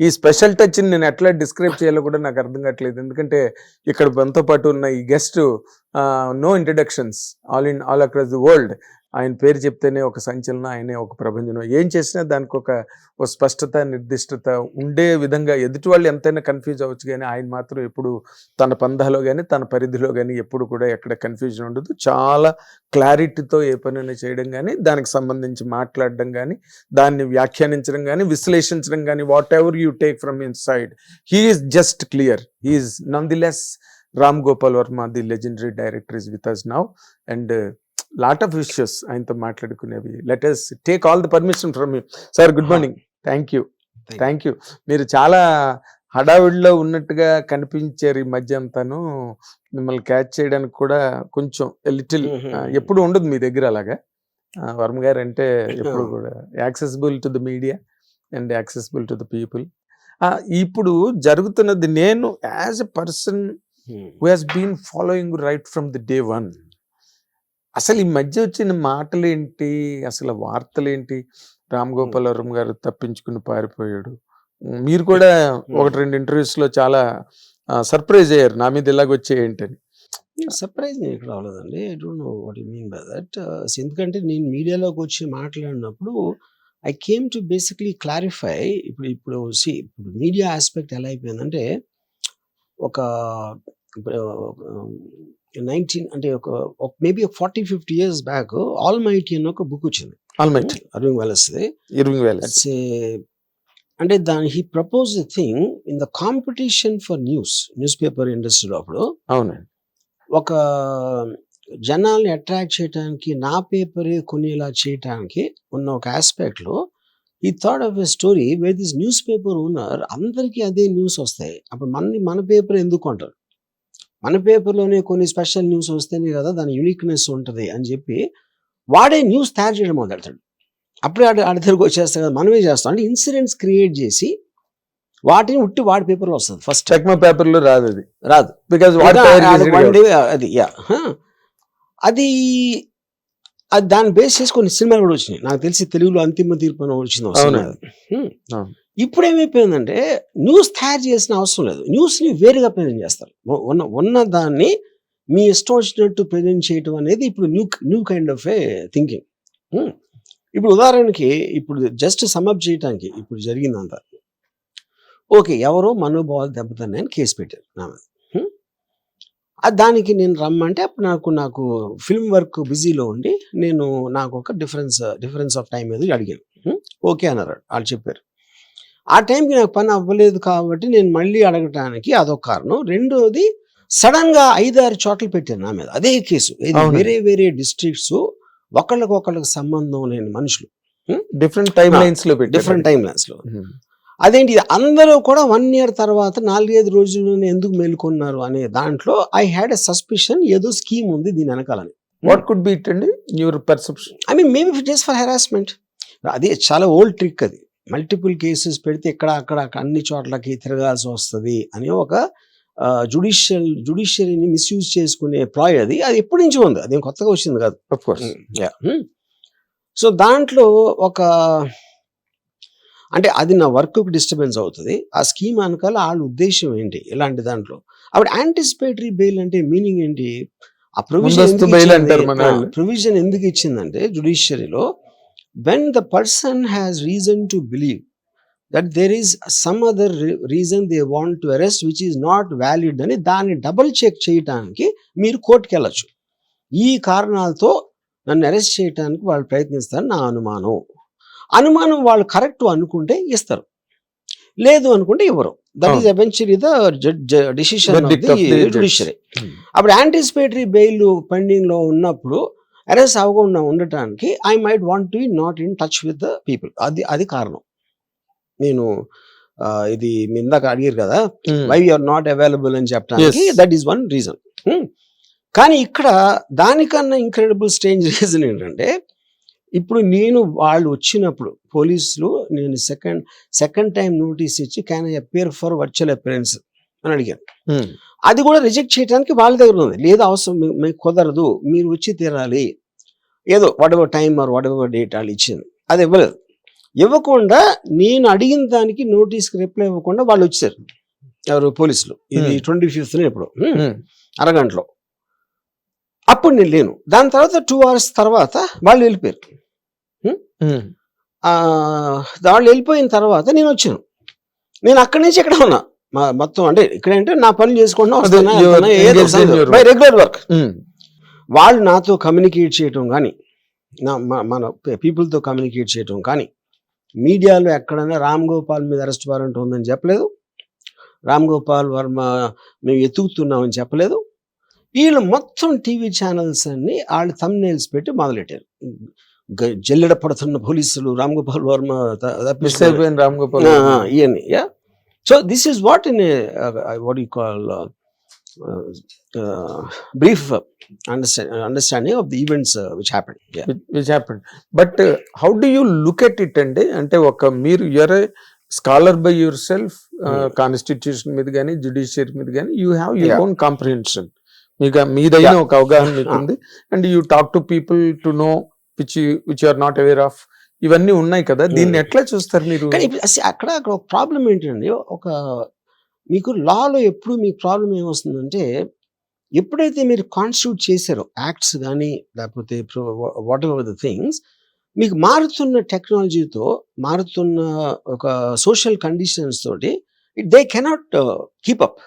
ఈ స్పెషల్ టచ్ని నేను ఎట్లా డిస్క్రైబ్ చేయాలో కూడా నాకు అర్థం కావట్లేదు. ఎందుకంటే ఇక్కడ మనతో పాటు ఉన్న ఈ guest no introductions all in all across the world ఆయన పేరు చెప్తేనే ఒక సంచలనం ఆయనే ఒక ప్రభంజనం. ఏం చేసినా దానికి ఒక ఒక స్పష్టత నిర్దిష్టత ఉండే విధంగా ఎదుటి వాళ్ళు ఎంతైనా కన్ఫ్యూజ్ అవ్వచ్చు కానీ ఆయన మాత్రం ఎప్పుడు తన పందాలో కానీ తన పరిధిలో కానీ ఎప్పుడు కూడా ఎక్కడ కన్ఫ్యూజన్ ఉండదు. చాలా క్లారిటీతో ఏ పనైనా చేయడం కానీ దానికి సంబంధించి మాట్లాడడం కానీ దాన్ని వ్యాఖ్యానించడం కానీ విశ్లేషించడం కానీ whatever you take from inside he's just clear he's nonetheless Ram Gopal Varma the legendary director is with us now and lot of issues ఆయనతో మాట్లాడుకునేవి. Let us take all the permission from you sir good morning thank you. Thank you మీరు చాలా హడావిడిలో ఉన్నట్టుగా కనిపించారు ఈ మధ్య అంతాను. మిమ్మల్ని క్యాచ్ చేయడానికి కూడా కొంచెం లిటిల్. ఎప్పుడు ఉండదు మీ దగ్గర అలాగా? వర్మ గారు అంటే ఎప్పుడు కూడా accessible to the media and accessible to the people ఇప్పుడు జరుగుతున్నది నేను as a person who has been following right from the day one అసలు ఈ మధ్య వచ్చిన మాటలేంటి? అసలు వార్తలేంటి? రామ్ గోపాల్ వర్మ గారు తప్పించుకుని పారిపోయాడు. మీరు కూడా ఒకటి రెండు ఇంటర్వ్యూస్లో చాలా సర్ప్రైజ్ అయ్యారు. నా మీద ఇలాగ వచ్చేయంటని. సర్ప్రైజ్ ఇక్కడ అవ్వలేదండి I don't know what you mean by that. ఎందుకంటే నేను మీడియాలోకి వచ్చి మాట్లాడినప్పుడు I came to basically clarify ఇప్పుడు ఇప్పుడు సి ఇప్పుడు మీడియా ఆస్పెక్ట్ ఎలా అయిపోయిందంటే ఒక నైన్టీన్ అంటే ఒక మేబీ ఒక forty fifty years back almighty అని ఒక బుక్ వచ్చింది. ఆల్మైట్ అరవింగ్ వెలస్ది ఇర్వింగ్ వేలస్ అంటే దాని he propose thing in the competition for news newspaper ఇండస్ట్రీలో అప్పుడు. అవునండి. ఒక జనాల్ని అట్రాక్ట్ చేయడానికి నా పేపరే కొనేలా చేయడానికి ఉన్న ఒక ఆస్పెక్ట్లో ఈ thought of a story way this newspaper owner అందరికీ అదే న్యూస్ వస్తాయి. అప్పుడు మన మన పేపర్ ఎందుకు అంటారు మన పేపర్లోనే కొన్ని స్పెషల్ న్యూస్ వస్తేనే కదా దాని యూనిక్నెస్ ఉంటుంది అని చెప్పి వాడే న్యూస్ తయారు చేయడం మొదలెడతాడు అప్పుడే ఆడ ఆడ దగ్గరకు వచ్చేస్తాడు కదా మనమే చేస్తాం. అంటే ఇన్సిడెంట్స్ క్రియేట్ చేసి వాటిని ఉట్టి వాడి పేపర్లో వస్తుంది. ఫస్ట్ చెక్మ పేపర్లో రాదు అది. రాదు. బికాజ్ అది అది యా అది అది దాన్ని బేస్ చేసి కొన్ని సినిమాలు కూడా వచ్చినాయి. నాకు తెలిసి తెలుగులో అంతిమ తీర్పు వచ్చింది ఒక ఇప్పుడు ఏమైపోయిందంటే న్యూస్ తయారు చేసిన అవసరం లేదు. న్యూస్ని వేరుగా ప్రజెంట్ చేస్తారు. ఉన్న ఉన్న దాన్ని మీ ఇష్టం వచ్చినట్టు ప్రజెంట్ చేయటం అనేది ఇప్పుడు new new kind of a thinking. ఇప్పుడు ఉదాహరణకి ఇప్పుడు జస్ట్ సమప్ చేయడానికి ఇప్పుడు జరిగిందంతా. ఓకే ఎవరో మనోభావాలు దెబ్బతిన్నాయని కేసు పెట్టారు నా మీద. దానికి నేను రమ్మంటే అప్పుడు నాకు నాకు ఫిల్మ్ వర్క్ బిజీలో ఉండి నేను నాకు ఒక డిఫరెన్స్ డిఫరెన్స్ ఆఫ్ టైం ఏదో అడిగాను ఓకే అన్నారు. వాళ్ళు చెప్పారు. ఆ టైంకి నాకు పని అవ్వలేదు కాబట్టి నేను మళ్ళీ అడగటానికి అదొక కారణం. రెండోది సడన్గా ఐదారు చోట్ల పెట్టాను నా మీద. అదే కేసు. వేరే వేరే డిస్ట్రిక్ట్స్ ఒకళ్ళకి ఒకళ్ళకి సంబంధం లేని మనుషులు. డిఫరెంట్ టైమ్ లైన్స్లో డిఫరెంట్ టైం లైన్స్లో. అదేంటి అందరూ కూడా వన్ ఇయర్ తర్వాత నాలుగైదు రోజుల్లోనే ఎందుకు మేల్కొన్నారు అనే దాంట్లో ఐ హ్యాడ్ ఎ సస్పిషన్ ఏదో స్కీమ్ ఉంది దీని వెనకాలని. వాట్ కుడ్ బి ఇట్ అండి? Newer perception I mean maybe for harassment అది చాలా ఓల్డ్ ట్రిక్ అది. మల్టిపుల్ కేసెస్ పెడితే ఇక్కడ అక్కడ అన్ని చోట్లకి తిరగాల్సి వస్తుంది అని ఒక జుడిషియల్ జుడిషియరీని మిస్యూజ్ చేసుకునే ప్లాయ్ అది. అది ఎప్పటి నుంచి ఉంది. అది కొత్తగా వచ్చింది కాదు. కోర్స్ సో దాంట్లో ఒక అంటే అది నా వర్క్కి డిస్టర్బెన్స్ అవుతుంది. ఆ స్కీమ్ వెనకాల వాళ్ళ ఉద్దేశం ఏంటి? ఇలాంటి దాంట్లో. అప్పుడు యాంటిసిపేటరీ బెయిల్ అంటే మీనింగ్ ఏంటి? ఆ వాళ్ళు. ప్రొవిజన్ ఎందుకు ఇచ్చిందంటే జుడిషియరీలో when the person has reason to believe that there is some other reason they want to arrest which is not valid అని దాన్ని డబుల్ చెక్ చేయడానికి మీరు కోర్టుకి వెళ్ళచ్చు. ఈ కారణాలతో నన్ను అరెస్ట్ చేయడానికి వాళ్ళు ప్రయత్నిస్తారు నా అనుమానం. అనుమానం వాళ్ళు కరెక్ట్ అనుకుంటే ఇస్తారు. లేదు అనుకుంటే ఇవ్వరు. That is. Eventually the decision the judge. Judiciary అప్పుడు యాంటిసిపేటరీ బెయిల్ పెండింగ్లో ఉన్నప్పుడు అరెస్ట్ అవ్వకుండా ఉండటానికి I might want to not in touch with the people అది అది కారణం. నేను ఇది మీ ఇందాక అడిగారు కదా వై ఆర్ నాట్ అవైలబుల్ అని చెప్పడానికి. దట్ ఈస్ వన్ రీజన్ కానీ ఇక్కడ దానికన్నా ఇంక్రెడిబుల్ స్టేంజ్ రీజన్ ఏంటంటే ఇప్పుడు నేను వాళ్ళు వచ్చినప్పుడు పోలీసులు నేను సెకండ్ సెకండ్ టైం నోటీస్ ఇచ్చి can I appear for virtual appearance అని అడిగాను. అది కూడా రిజెక్ట్ చేయడానికి వాళ్ళ దగ్గర ఉంది. లేదు అవసరం మీకు కుదరదు మీరు వచ్చి తీరాలి. ఏదో whatever time or whatever date వాళ్ళు ఇచ్చింది. అది ఇవ్వలేదు. ఇవ్వకుండా నేను అడిగిన దానికి నోటీస్కి రిప్లై ఇవ్వకుండా వాళ్ళు వచ్చారు. ఎవరు? పోలీసులు. ఇది Hmm. ట్వంటీ ఫిఫ్త్ ఇప్పుడు. Hmm, ఉమ్, అరగంటలో. అప్పుడు నేను లేను. దాని తర్వాత టూ అవర్స్ తర్వాత వాళ్ళు వెళ్ళిపోయారు. వాళ్ళు వెళ్ళిపోయిన తర్వాత నేను వచ్చాను. నేను అక్కడి నుంచి ఇక్కడ ఉన్నా. మొత్తం అంటే ఇక్కడ అంటే నా పనులు చేసుకుంటున్నా. రెగ్యులర్ వర్క్ వాళ్ళు నాతో కమ్యూనికేట్ చేయటం కానీ నా మన పీపుల్తో కమ్యూనికేట్ చేయటం కానీ మీడియాలో ఎక్కడైనా రామ్ గోపాల్ మీద అరెస్ట్ వారెంట్ ఉందని చెప్పలేదు? రామ్ గోపాల్ వర్మ మేము ఎత్తుకుతున్నామని చెప్పలేదు? వీళ్ళు మొత్తం టీవీ ఛానల్స్ అన్ని వాళ్ళు తమ్నేల్స్ పెట్టి మొదలెట్టారు. జల్లెడ పడుతున్న పోలీసులు రామ్ గోపాల్ వర్మ రామ్ గోపాల్ ఇవన్నీ yeah. So this is what in what you call brief understanding of the events which happen which happened but how do you look at it అండి? అంటే ఒక మీరు you're scholar by yourself. Constitution మీద కానీ జుడిషియరీ మీద కానీ you have your Yeah. Own comprehension మీకు మీదైన ఒక అవగాహన మీకు Ah. ఉంది. And you talk to people to know which which are not aware of ఇవన్నీ ఉన్నాయి కదా. దీన్ని Hmm. ఎట్లా చూస్తారు మీరు? అక్కడ అక్కడ ప్రాబ్లం ఏంటంటే ఒక మీకు లాలో ఎప్పుడు మీకు ప్రాబ్లం ఏమొస్తుందంటే ఎప్పుడైతే మీరు కాన్స్టిట్యూట్ చేశారో యాక్ట్స్ కానీ లేకపోతే వాట్ ఎవర్ ద థింగ్స్ మీకు మారుతున్న టెక్నాలజీతో మారుతున్న ఒక సోషల్ కండిషన్స్ తోటి it they cannot keep up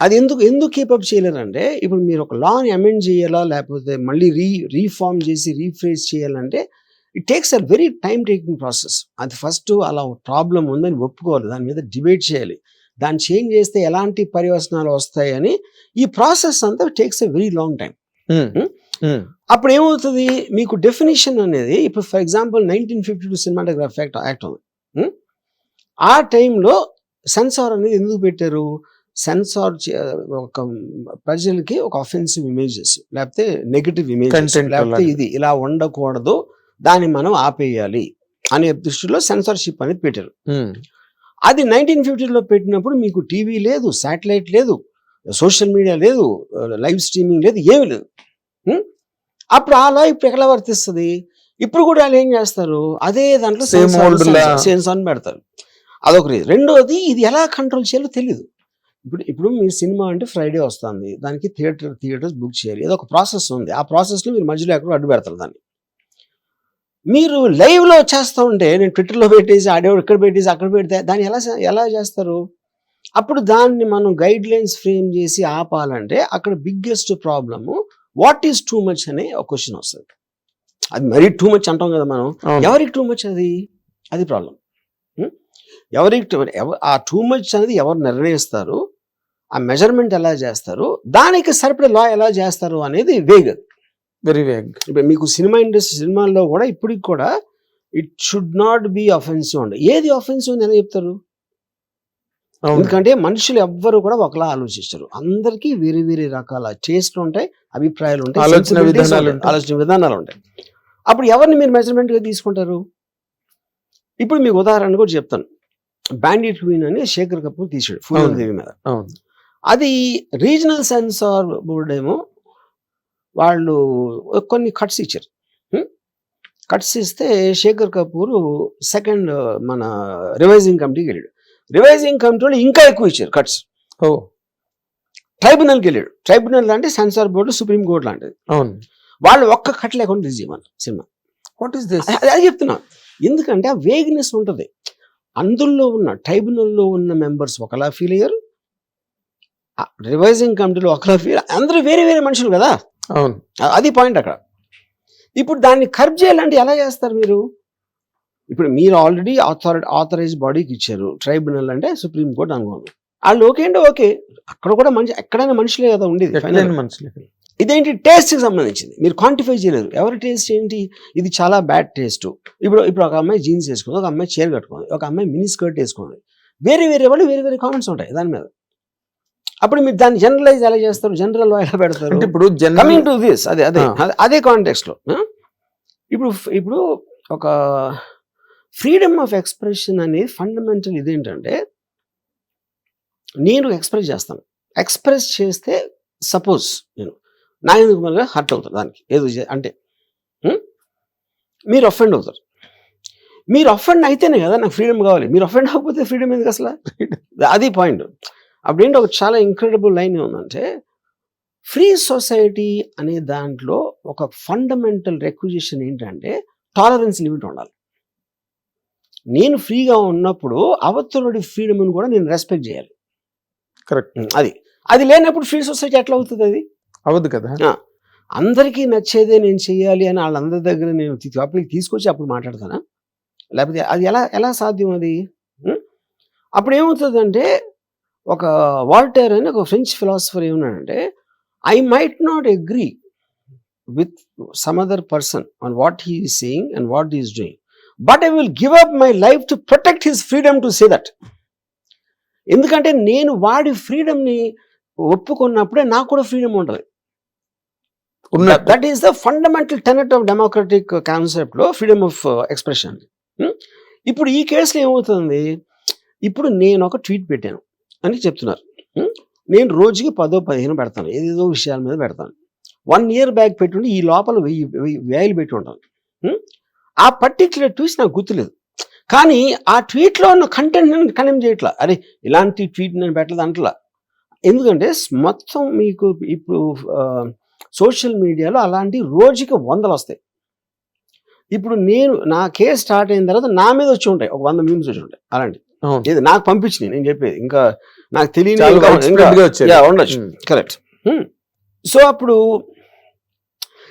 అది ఎందుకు ఎందుకు కీపప్ చేయలేరంటే ఇప్పుడు మీరు ఒక లాని అమెండ్ చేయాలా లేకపోతే మళ్ళీ రీ రీఫార్మ్ చేసి రీఫ్రేజ్ చేయాలంటే it takes a very time taking process అది ఫస్ట్ అలా ప్రాబ్లం ఉందని ఒప్పుకోవాలి. దాని మీద డిబేట్ చేయాలి. దాన్ని చేంజ్ చేస్తే ఎలాంటి పర్యవసనాలు వస్తాయని ఈ ప్రాసెస్ అంతా takes a very long time. అప్పుడు ఏమవుతుంది? మీకు డెఫినేషన్ అనేది ఇప్పుడు for example nineteen fifty two cinematograph act act ఉంది. Hmm? ఆ టైంలో సెన్సార్ అనేది ఎందుకు పెట్టారు? సెన్సార్ ఒక ప్రజలకి ఒక అఫెన్సివ్ ఇమేజెస్ లేకపోతే నెగటివ్ ఇమేజెస్ లేకపోతే. ఇది ఇలా ఉండకూడదు. దాన్ని మనం ఆపేయాలి అనే దృష్టిలో సెన్సార్షిప్ అనేది పెట్టారు. అది నైన్టీన్ ఫిఫ్టీలో పెట్టినప్పుడు మీకు టీవీ లేదు శాటిలైట్ లేదు సోషల్ మీడియా లేదు లైవ్ స్ట్రీమింగ్ లేదు ఏమీ లేదు? అప్పుడు ఆ ఇప్పుడు ఎట్లా వర్తిస్తుంది? ఇప్పుడు కూడా వాళ్ళు ఏం చేస్తారు? అదే దాంట్లో లా- సెన్సార్ పెడతారు. అదొక రీజన్ రెండోది ఇది ఎలా కంట్రోల్ చేయాలో తెలియదు ఇప్పుడు ఇప్పుడు మీ సినిమా అంటే ఫ్రైడే వస్తుంది. దానికి థియేటర్ థియేటర్స్ బుక్ చేయాలి. ఏదో ఒక ప్రాసెస్ ఉంది. ఆ ప్రాసెస్లో మీరు మధ్యలో ఎక్కడో అడ్డు పెడతారు దాన్ని. మీరు లైవ్లో చేస్తూ ఉంటే నేను ట్విట్టర్లో పెట్టేసి ఆడేవాడు ఇక్కడ పెట్టేసి అక్కడ పెడితే దాన్ని ఎలా ఎలా చేస్తారు? అప్పుడు దాన్ని మనం గైడ్ లైన్స్ ఫ్రేమ్ చేసి ఆపాలంటే అక్కడ biggest problem what is too much అనే ఒక క్వశ్చన్ వస్తుంది. అది మరీ టూ మచ్ అంటాం కదా మనం. ఎవరికి టూ మచ్ అది? అది ప్రాబ్లం ఎవరికి ఎవ- ఆ టూ మచ్ అనేది ఎవరు నిర్ణయిస్తారు? ఆ మెజర్మెంట్ ఎలా చేస్తారు? దానికి సరిపడే లా ఎలా చేస్తారు అనేది వేగ్. వెరీ వేగ్ ఇప్పుడు మీకు సినిమా ఇండస్ట్రీ సినిమాల్లో కూడా ఇప్పటికి కూడా it should not be offensive అండి. ఏది అఫెన్సివ్ అని చెప్తారు? ఎందుకంటే మనుషులు ఎవ్వరు కూడా ఒకలా ఆలోచిస్తారు. అందరికీ వేరే వేరే రకాల టేస్ట్లు ఉంటాయి అభిప్రాయాలు ఉంటాయి ఆలోచన విధానాలు. ఆలోచన విధానాలు ఉంటాయి. అప్పుడు ఎవరిని మీరు మెజర్మెంట్గా తీసుకుంటారు? ఇప్పుడు మీకు ఉదాహరణ కూడా చెప్తాను. బ్యాండిట్ క్వీన్ అని శేఖర్ కపూర్ తీసాడు అవును. ఫూలదేవి మీద. అవును. అది రీజనల్ సెన్సార్ బోర్డ్ ఏమో వాళ్ళు కొన్ని కట్స్ ఇచ్చారు. కట్స్ ఇస్తే శేఖర్ కపూర్ సెకండ్ మన రివైజింగ్ కమిటీకి వెళ్ళాడు. రివైజింగ్ కమిటీలో ఇంకా ఎక్కువ ఇచ్చారు కట్స్ ఓ. ట్రైబ్యునల్కి వెళ్ళాడు. ట్రైబ్యునల్ అంటే సెన్సార్ బోర్డు సుప్రీం కోర్టు లాంటిది. అవును. వాళ్ళు ఒక్క కట్ లేకుండా రిలీజ్ చేయమన్నారు సినిమా. వాట్ ఈస్ దిస్ అది- అది చెప్తున్నా. ఎందుకంటే ఆ వేగ్నెస్ ఉంటుంది. అందులో ఉన్న ట్రైబ్యునల్లో ఉన్న మెంబర్స్ ఒకలా ఫీల్ అయ్యారు. రివైజింగ్ కమిటీలో ఒకలా ఫీల్ అందరూ వేరే వేరే మనుషులు కదా. అవును. అది పాయింట్ అక్కడ. ఇప్పుడు దాన్ని కర్బ్ చేయాలంటే ఎలా చేస్తారు మీరు? ఇప్పుడు మీరు ఆల్రెడీ ఆథారి ఆథరైజ్ బాడీకి ఇచ్చారు. ట్రైబ్యునల్ అంటే సుప్రీం కోర్ట్ అనుకోండి. వాళ్ళు ఓకే అంటే ఓకే. అక్కడ కూడా మంచి ఎక్కడైనా మనుషులే కదా ఉండేది మనుషులకి ఇదేంటి? టేస్ట్కి సంబంధించింది. మీరు క్వాంటిఫై చేయలేరు ఎవరి టేస్ట్ ఏంటి? ఇది చాలా బ్యాడ్ టేస్ట్ ఇప్పుడు ఇప్పుడు ఒక అమ్మాయి జీన్స్ వేసుకుంది ఒక అమ్మాయి చీర కట్టుకుంది ఒక అమ్మాయి మినీ స్కర్ట్ వేసుకుంది. వేరే వేరే వాళ్ళు వేరే వేరే కామెంట్స్ ఉంటాయి దాని మీద. అప్పుడు మీరు దాన్ని జనరలైజ్ ఎలా చేస్తారు? జనరల్ ఎలా పెడతారు? అంటే ఇప్పుడు కమింగ్ టు దిస్ అదే అదే. అదే- అదే కాంటెక్స్ట్లో ఆ? ఇప్పుడు ఇప్పుడు ఒక ఫ్రీడమ్ ఆఫ్ ఎక్స్ప్రెషన్ అనేది ఫండమెంటల్ ఇదేంటంటే నేను ఎక్స్ప్రెస్ చేస్తాను. ఎక్స్ప్రెస్ చేస్తే సపోజ్ నేను నా ఎందుకు మరిగా హర్ట్ అవుతారు దానికి. ఏదో అంటే? మీరు అఫెండ్ అవుతారు. మీరు అఫెండ్ అయితేనే కదా నాకు ఫ్రీడమ్ కావాలి. మీరు అఫెండ్ అవ్వకపోతే ఫ్రీడమ్ ఎందుకు అసలు? అది పాయింట్ అప్పుడు ఏంటి ఒక చాలా ఇంక్రెడిబుల్ లైన్ ఏముందంటే ఫ్రీ సొసైటీ అనే దాంట్లో ఒక ఫండమెంటల్ రెక్విజిషన్ ఏంటంటే టాలరెన్స్ లిమిట్ ఉండాలి. నేను ఫ్రీగా ఉన్నప్పుడు అవతలుడి ఫ్రీడమ్ని కూడా నేను రెస్పెక్ట్ చేయాలి. కరెక్ట్ అది. అది లేనప్పుడు ఫ్రీ సొసైటీ ఎట్లా అవుతుంది అది? అవద్దు కదా. అందరికీ నచ్చేదే నేను చెయ్యాలి అని వాళ్ళందరి దగ్గర నేను అప్పుడు తీసుకొచ్చి అప్పుడు మాట్లాడతానా? లేకపోతే అది ఎలా ఎలా సాధ్యం అది? అప్పుడు ఏమవుతుందంటే ఒక వాల్టర్ అని ఒక ఫ్రెంచ్ ఫిలాసఫర్ ఏమన్నాడంటే I might not agree with some other person on what he is saying and what is doing but I will give up my life to protect his freedom to say that ఎందుకంటే నేను వాడి ఫ్రీడమ్ని ఒప్పుకున్నప్పుడే నాకు కూడా freedom ఉంటుంది. That is the fundamental tenet of democratic కాన్సెప్ట్లో freedom of expression ఇప్పుడు ఈ కేసులో ఏమవుతుంది ఇప్పుడు నేను ఒక ట్వీట్ పెట్టాను. అని చెప్తున్నారు. నేను రోజుకి పదో పదిహేను పెడతాను. ఏదేదో విషయాల మీద పెడతాను. వన్ ఇయర్ బ్యాక్ పెట్టుండి ఈ లోపల వెయ్యి వెయ్యి వేలు పెట్టి ఉంటాను. ఆ పర్టిక్యులర్ ట్వీట్స్ నాకు గుర్తులేదు. కానీ ఆ ట్వీట్లో ఉన్న కంటెంట్ నేను కనెక్ట్ చేయట్లా. అరే ఇలాంటి ట్వీట్ నేను పెట్టలేదు అంటలా. ఎందుకంటే మొత్తం మీకు ఇప్పుడు సోషల్ మీడియాలో అలాంటి రోజుకి వందలు వస్తాయి. ఇప్పుడు నేను నా కేసు స్టార్ట్ అయిన తర్వాత నా మీద వచ్చి ఉంటాయి. ఒక వంద మీమ్స్ వచ్చి ఉంటాయి. అలాంటి ఏది? నాకు పంపించినాయి నేను చెప్పేది. ఇంకా నాకు తెలియని ఉండొచ్చు. కరెక్ట్ సో అప్పుడు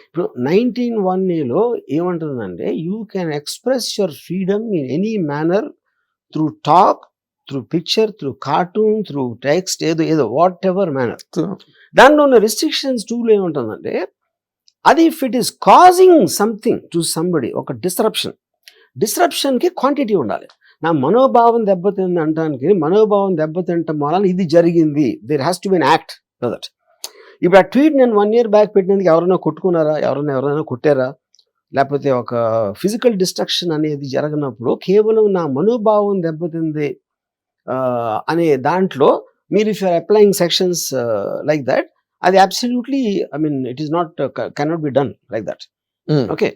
ఇప్పుడు నైన్టీన్ వన్ ఏలో ఏమంటుందంటే you can express your freedom in any manner through talk through picture through cartoon through text ఏదో ఏదో వాట్ ఎవర్ మేనర్ దాంట్లో ఉన్న రిస్ట్రిక్షన్స్ టూలో ఏముంటుందంటే అది if it is causing something to somebody ఒక డిస్రప్షన్ డిస్రప్షన్కి క్వాంటిటీ ఉండాలి. నా మనోభావం దెబ్బతింది అంటానికి మనోభావం దెబ్బతింటం వలన ఇది జరిగింది. There has to be an act that ఇప్పుడు ఆ ట్వీట్ నేను వన్ ఇయర్ బ్యాక్ పెట్టినందుకు ఎవరైనా కొట్టుకున్నారా? ఎవరైనా ఎవరైనా కొట్టారా? లేకపోతే ఒక ఫిజికల్ డిస్ట్రక్షన్ అనేది జరగనప్పుడు కేవలం నా మనోభావం దెబ్బతింది అనే దాంట్లో మీరు if you're applying sections like that అది absolutely I mean it is not cannot be done like that. Okay